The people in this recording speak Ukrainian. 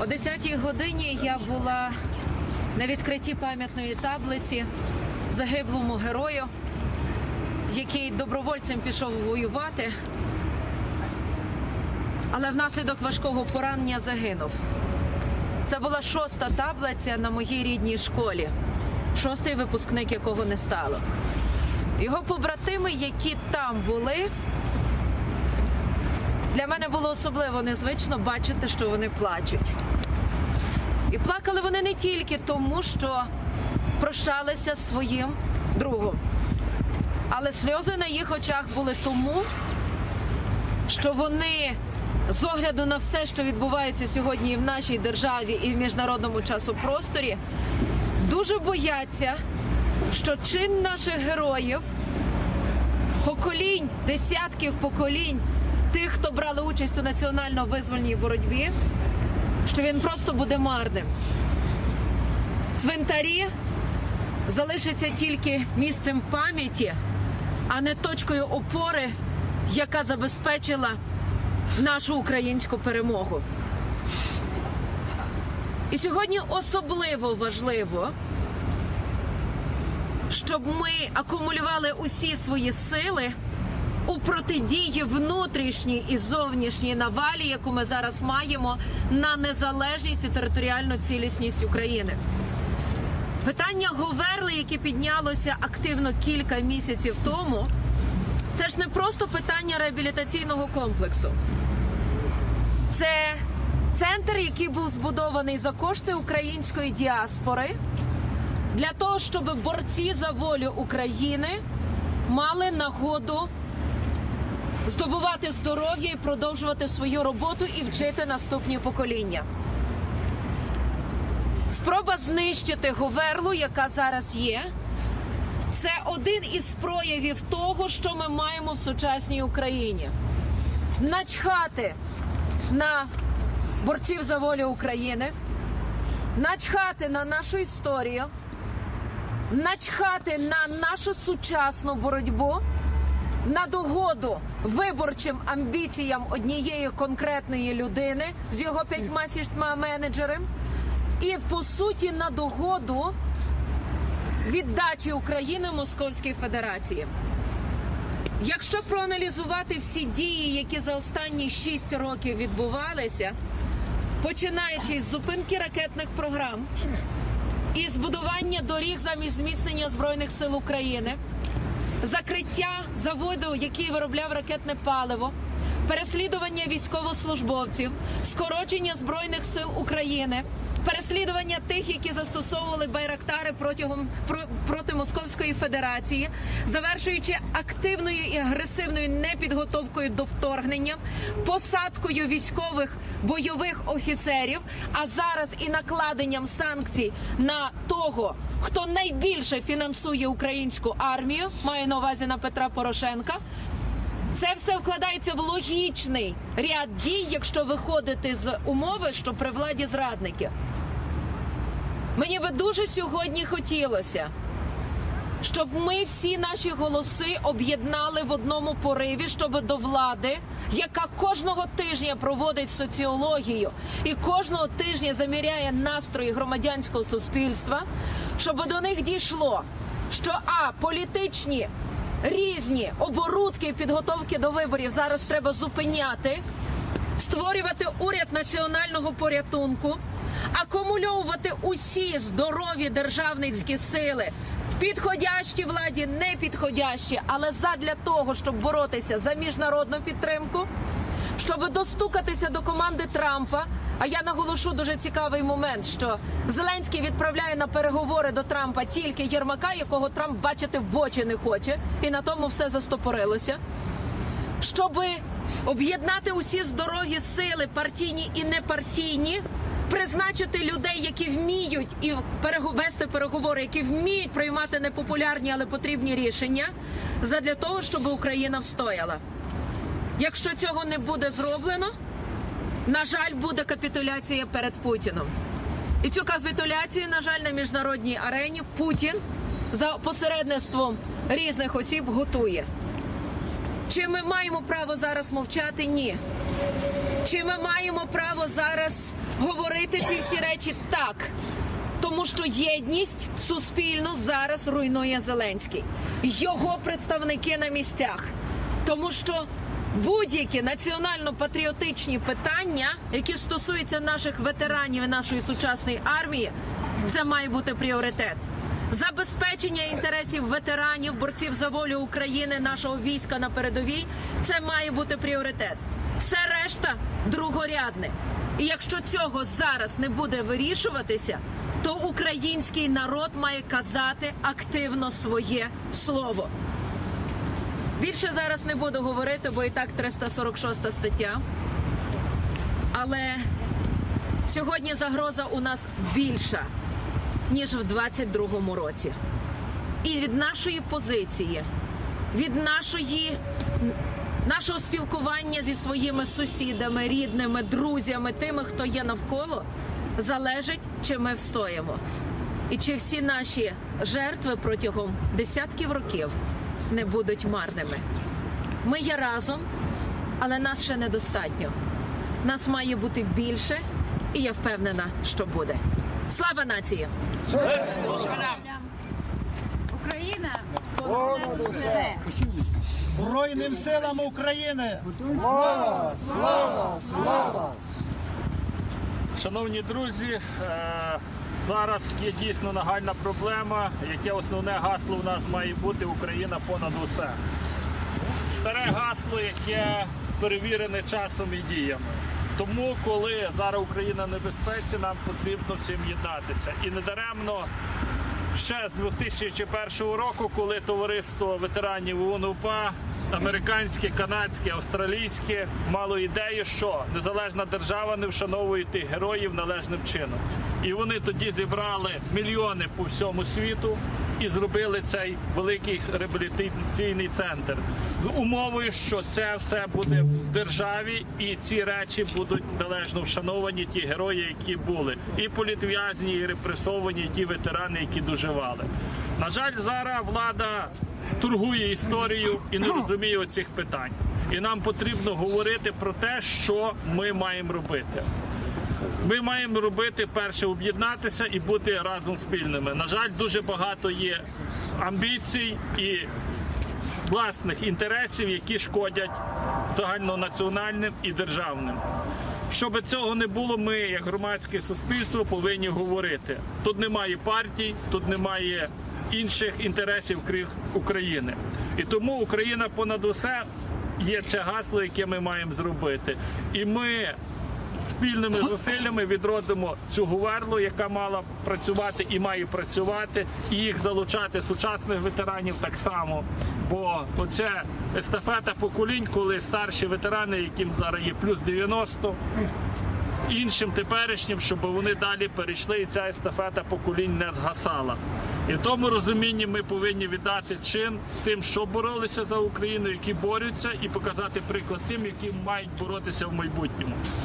О 10-й годині я була на відкритті пам'ятної таблиці загиблому герою, який добровольцем пішов воювати, але внаслідок важкого поранення загинув. Це була шоста таблиця на моїй рідній школі, шостий випускник якого не стало. Його побратими, які там були, для мене було особливо незвично бачити, що вони плачуть. І плакали вони не тільки тому, що прощалися зі своїм другом, але сльози на їх очах були тому, що вони з огляду на все, що відбувається сьогодні і в нашій державі, і в міжнародному часопросторі, дуже бояться, що чин наших героїв, поколінь, десятків поколінь тих, хто брали участь у національно-визвольній боротьбі, що він просто буде марним. Цвинтарі залишаться тільки місцем пам'яті, а не точкою опори, яка забезпечила нашу українську перемогу. І сьогодні особливо важливо, щоб ми акумулювали усі свої сили у протидії внутрішній і зовнішній навалі, яку ми зараз маємо на незалежність і територіальну цілісність України. Питання Говерли, яке піднялося активно кілька місяців тому, це ж не просто питання реабілітаційного комплексу. Це центр, який був збудований за кошти української діаспори для того, щоб борці за волю України мали нагоду здобувати здоров'я і продовжувати свою роботу і вчити наступні покоління. Спроба знищити Говерлу, яка зараз є, це один із проявів того, що ми маємо в сучасній Україні. Начхати на борців за волю України, начхати на нашу історію, начхати на нашу сучасну боротьбу, на догоду виборчим амбіціям однієї конкретної людини з його п'ятьма сіштьма менеджерами, і по суті на догоду віддачі України Московській Федерації. Якщо проаналізувати всі дії, які за останні 6 років відбувалися, починаючи з зупинки ракетних програм і збудування доріг замість зміцнення збройних сил України, закриття заводу, який виробляв ракетне паливо, переслідування військовослужбовців, скорочення збройних сил України. Переслідування тих, які застосовували байрактари протягом проти Московської Федерації, завершуючи активною і агресивною непідготовкою до вторгнення, посадкою військових бойових офіцерів, а зараз і накладенням санкцій на того, хто найбільше фінансує українську армію, маю на увазі на Петра Порошенка. Це все вкладається в логічний ряд дій, якщо виходити з умови, що при владі зрадники. Мені би дуже сьогодні хотілося, щоб ми всі наші голоси об'єднали в одному пориві, щоб до влади, яка кожного тижня проводить соціологію і кожного тижня заміряє настрої громадянського суспільства, щоб до них дійшло, що а політичні різні оборудки підготовки до виборів зараз треба зупиняти, створювати уряд національного порятунку, акумульовувати усі здорові державницькі сили. Підходящі владі, не підходящі, але задля того, щоб боротися за міжнародну підтримку, щоб достукатися до команди Трампа. А я наголошу дуже цікавий момент, що Зеленський відправляє на переговори до Трампа тільки Єрмака, якого Трамп бачити в очі не хоче, і на тому все застопорилося. Щоб об'єднати усі здорові сили, партійні і непартійні, призначити людей, які вміють і вести переговори, які вміють приймати непопулярні, але потрібні рішення, задля того, щоб Україна встояла. Якщо цього не буде зроблено, на жаль, буде капітуляція перед Путіном. І цю капітуляцію, на жаль, на міжнародній арені Путін за посередництвом різних осіб готує. Чи ми маємо право зараз мовчати? Ні. Чи ми маємо право зараз говорити ці всі речі так. Тому що єдність суспільну зараз руйнує Зеленський, його представники на місцях. Тому що будь-які національно-патріотичні питання, які стосуються наших ветеранів і нашої сучасної армії, це має бути пріоритет. Забезпечення інтересів ветеранів, борців за волю України, нашого війська на передовій це має бути пріоритет. Все решта другорядне. І якщо цього зараз не буде вирішуватися, то український народ має казати активно своє слово. Більше зараз не буду говорити, бо і так 346 стаття. Але сьогодні загроза у нас більша, ніж в 22-му році. І від нашої позиції, від нашої, нашого спілкування зі своїми сусідами, рідними, друзями, тими, хто є навколо, залежить, чи ми встоїмо. І чи всі наші жертви протягом десятків років не будуть марними. Ми є разом, але нас ще недостатньо. Нас має бути більше, і я впевнена, що буде. Слава нації! Україна Збройним силам України! Слава! Шановні друзі, е, зараз є дійсно нагальна проблема, яке основне гасло у нас має бути Україна понад усе. Старе гасло, яке перевірене часом і діями. Тому, коли зараз Україна в небезпеці, нам потрібно всім єднатися. І недаремно ще з 2001 року, коли товариство ветеранів УНУПА, американське, канадське, австралійське, мало ідею, що незалежна держава не вшановує тих героїв належним чином. І вони тоді зібрали мільйони по всьому світу і зробили цей великий реабілітаційний центр з умовою, що це все буде в державі, і ці речі будуть належно вшановані ті герої, які були, і політв'язні, і репресовані, і ті ветерани, які доживали. На жаль, зараз влада торгує історією і не розуміє оцих питань. І нам потрібно говорити про те, що ми маємо робити. Ми маємо робити перше об'єднатися і бути разом спільними. На жаль, дуже багато є амбіцій і власних інтересів, які шкодять загальнонаціональним і державним. Щоб цього не було, ми, як громадське суспільство, повинні говорити. Тут немає партій, тут немає інших інтересів крім України. І тому Україна понад усе є це гасло, яке ми маємо зробити. І ми спільними зусиллями відродимо цю гуверлу, яка мала працювати і має працювати, і їх залучати сучасних ветеранів так само. Бо оце естафета поколінь, коли старші ветерани, яким зараз є плюс 90, іншим теперішнім, щоб вони далі перейшли, і ця естафета поколінь не згасала. І в тому розумінні ми повинні віддати чин тим, що боролися за Україну, які борються, і показати приклад тим, які мають боротися в майбутньому.